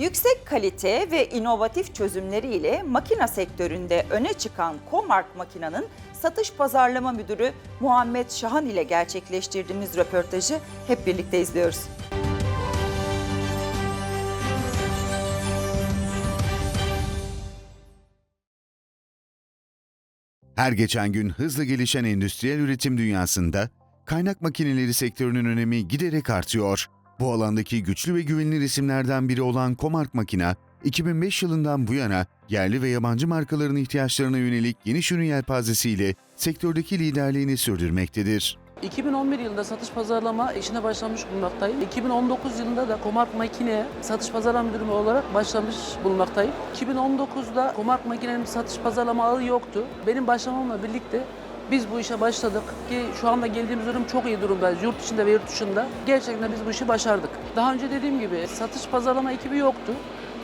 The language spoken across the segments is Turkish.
Yüksek kalite ve inovatif çözümleriyle makina sektöründe öne çıkan Comark Makina'nın satış pazarlama müdürü Muhammed Şahan ile gerçekleştirdiğimiz röportajı hep birlikte izliyoruz. Her geçen gün hızla gelişen endüstriyel üretim dünyasında kaynak makineleri sektörünün önemi giderek artıyor. Bu alandaki güçlü ve güvenilir isimlerden biri olan Comark Makina, 2005 yılından bu yana yerli ve yabancı markaların ihtiyaçlarına yönelik geniş ürün yelpazesiyle sektördeki liderliğini sürdürmektedir. 2011 yılında satış pazarlama işine başlamış bulunmaktayım. 2019 yılında da Komark Makine satış pazarlama müdürü olarak başlamış bulunmaktayım. 2019'da Komark Makine'nin satış pazarlama ağı yoktu. Benim başlamamla birlikte biz bu işe başladık ki şu anda geldiğimiz durum çok iyi durumdayız. Yurt içinde ve yurt dışında. Gerçekten biz bu işi başardık. Daha önce dediğim gibi satış pazarlama ekibi yoktu.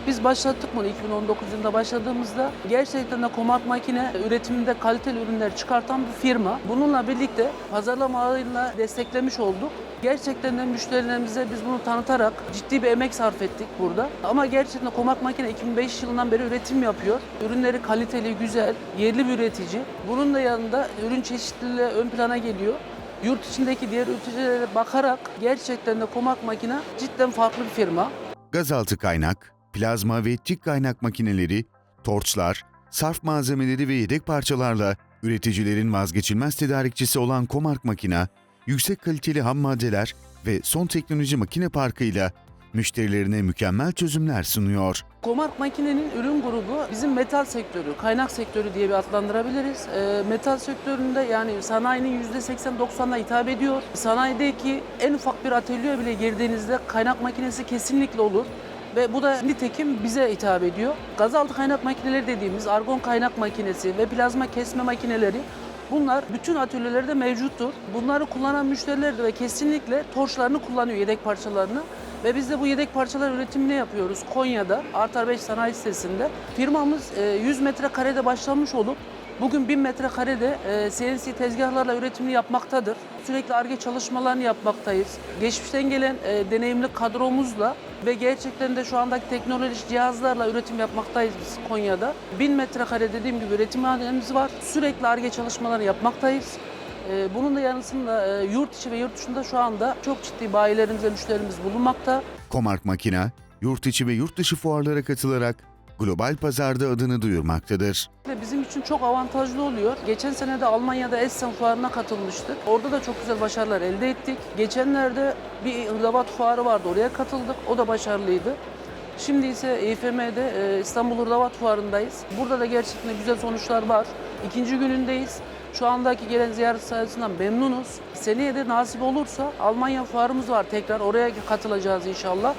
Biz başlattık bunu 2019 yılında başladığımızda gerçekten de Komart Makine üretiminde kaliteli ürünler çıkartan bir firma. Bununla birlikte pazarlama ağıyla desteklemiş olduk. Gerçekten de müşterilerimize biz bunu tanıtarak ciddi bir emek sarf ettik burada. Ama gerçekten Komak Makine 2005 yılından beri üretim yapıyor. Ürünleri kaliteli, güzel, yerli bir üretici. Bunun da yanında ürün çeşitliliği ön plana geliyor. Yurt içindeki diğer üreticilere bakarak gerçekten de Komak Makine cidden farklı bir firma. Gazaltı kaynak, plazma ve tik kaynak makineleri, torçlar, sarf malzemeleri ve yedek parçalarla üreticilerin vazgeçilmez tedarikçisi olan Comark Makina, yüksek kaliteli ham maddeler ve son teknoloji makine parkıyla müşterilerine mükemmel çözümler sunuyor. Komark Makine'nin ürün grubu bizim metal sektörü, kaynak sektörü diye bir adlandırabiliriz. Ee, metal sektöründe yani sanayinin %80-90'la hitap ediyor. Sanayideki en ufak bir atölyeye bile girdiğinizde kaynak makinesi kesinlikle olur. Ve bu da nitekim bize hitap ediyor. Gazaltı kaynak makineleri dediğimiz argon kaynak makinesi ve plazma kesme makineleri Bunlar bütün atölyelerde mevcuttur. Bunları kullanan müşteriler de kesinlikle torçlarını kullanıyor, yedek parçalarını. Ve biz de bu yedek parçalar üretimini yapıyoruz Konya'da, Artar 5 Sanayi Sitesi'nde. Firmamız e, 100 metrekarede başlamış olup bugün 1000 metrekarede e, CNC tezgahlarla üretimini yapmaktadır. Sürekli ARGE çalışmalarını yapmaktayız. Geçmişten gelen e, deneyimli kadromuzla ve gerçekten de şu andaki teknolojik cihazlarla üretim yapmaktayız biz Konya'da. 1000 metrekare dediğim gibi üretim halimiz var. Sürekli ARGE çalışmaları yapmaktayız. Ee, Bunun da yanısında e, yurt içi ve yurt dışında şu anda çok ciddi bayilerimiz ve müşterimiz bulunmakta. Comark Makina, yurt içi ve yurt dışı fuarlara katılarak global pazarda adını duyurmaktadır. Bizim için çok avantajlı oluyor. Geçen sene de Almanya'da Essen fuarına katılmıştık. Orada da çok güzel başarılar elde ettik. Geçenlerde bir hırdavat fuarı vardı. Oraya katıldık. O da başarılıydı. Şimdi ise İFM'de e, İstanbul Hırdavat Fuarı'ndayız. Burada da gerçekten güzel sonuçlar var. İkinci günündeyiz. Şu andaki gelen ziyaret sayısından memnunuz. Seneye de nasip olursa Almanya fuarımız var tekrar. Oraya katılacağız inşallah.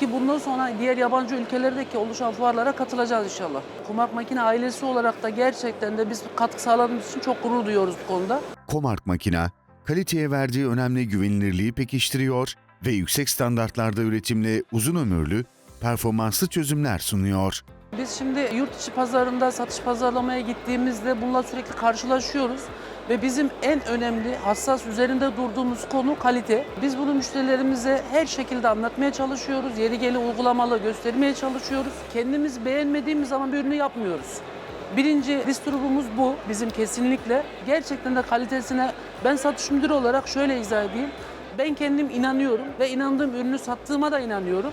Ki bundan sonra diğer yabancı ülkelerdeki oluşan fuarlara katılacağız inşallah. Kumak Makine ailesi olarak da gerçekten de biz katkı sağladığımız için çok gurur duyuyoruz bu konuda. Comark Makina, kaliteye verdiği önemli güvenilirliği pekiştiriyor ve yüksek standartlarda üretimle uzun ömürlü, performanslı çözümler sunuyor. Biz şimdi yurt içi pazarında satış pazarlamaya gittiğimizde bununla sürekli karşılaşıyoruz. Ve bizim en önemli, hassas üzerinde durduğumuz konu kalite. Biz bunu müşterilerimize her şekilde anlatmaya çalışıyoruz. Yeri geli uygulamalı göstermeye çalışıyoruz. Kendimiz beğenmediğimiz zaman bir ürünü yapmıyoruz. Birinci disturubumuz bu bizim kesinlikle. Gerçekten de kalitesine ben satış müdürü olarak şöyle izah edeyim. Ben kendim inanıyorum ve inandığım ürünü sattığıma da inanıyorum.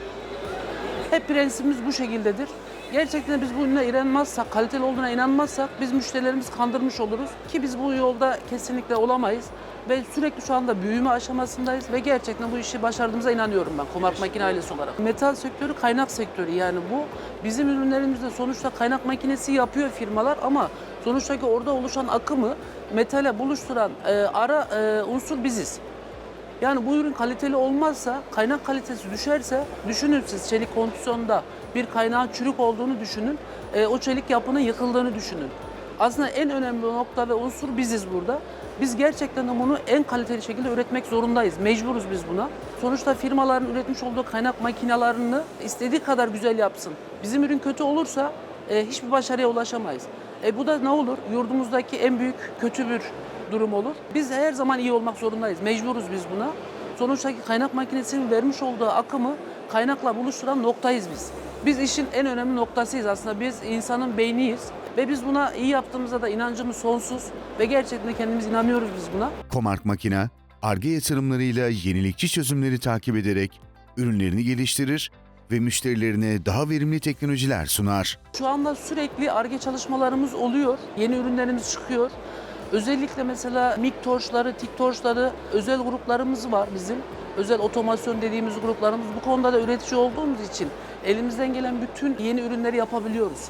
Hep prensibimiz bu şekildedir. Gerçekten biz bu ürüne inanmazsak, kaliteli olduğuna inanmazsak biz müşterilerimizi kandırmış oluruz. Ki biz bu yolda kesinlikle olamayız. Ve sürekli şu anda büyüme aşamasındayız ve gerçekten bu işi başardığımıza inanıyorum ben Komark Makine ailesi olarak. Metal sektörü kaynak sektörü yani bu bizim ürünlerimizde sonuçta kaynak makinesi yapıyor firmalar ama sonuçtaki orada oluşan akımı metale buluşturan e, ara e, unsur biziz. Yani bu ürün kaliteli olmazsa, kaynak kalitesi düşerse, düşünün siz çelik kondisyonda bir kaynağın çürük olduğunu düşünün, e, o çelik yapının yıkıldığını düşünün. Aslında en önemli nokta ve unsur biziz burada. Biz gerçekten de bunu en kaliteli şekilde üretmek zorundayız. Mecburuz biz buna. Sonuçta firmaların üretmiş olduğu kaynak makinalarını istediği kadar güzel yapsın. Bizim ürün kötü olursa e, hiçbir başarıya ulaşamayız. E, bu da ne olur? Yurdumuzdaki en büyük kötü bir durum olur. Biz her zaman iyi olmak zorundayız. Mecburuz biz buna. Sonuçtaki kaynak makinesinin vermiş olduğu akımı kaynakla buluşturan noktayız biz. Biz işin en önemli noktasıyız aslında. Biz insanın beyniyiz ve biz buna iyi yaptığımızda da inancımız sonsuz ve gerçekten kendimiz inanıyoruz biz buna. Comark Makina, ARGE yatırımlarıyla yenilikçi çözümleri takip ederek ürünlerini geliştirir ve müşterilerine daha verimli teknolojiler sunar. Şu anda sürekli ARGE çalışmalarımız oluyor. Yeni ürünlerimiz çıkıyor. Özellikle mesela MIG torçları, TIK torçları özel gruplarımız var bizim. Özel otomasyon dediğimiz gruplarımız. Bu konuda da üretici olduğumuz için elimizden gelen bütün yeni ürünleri yapabiliyoruz.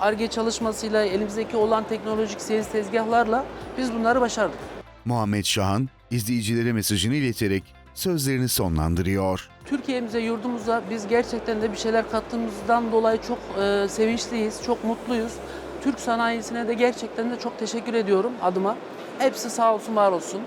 ARGE çalışmasıyla, elimizdeki olan teknolojik sales tezgahlarla biz bunları başardık. Muhammed Şahan, izleyicilere mesajını ileterek sözlerini sonlandırıyor. Türkiye'mize, yurdumuza biz gerçekten de bir şeyler kattığımızdan dolayı çok e, sevinçliyiz, çok mutluyuz. Türk sanayisine de gerçekten de çok teşekkür ediyorum adıma. Hepsi sağ olsun, var olsun.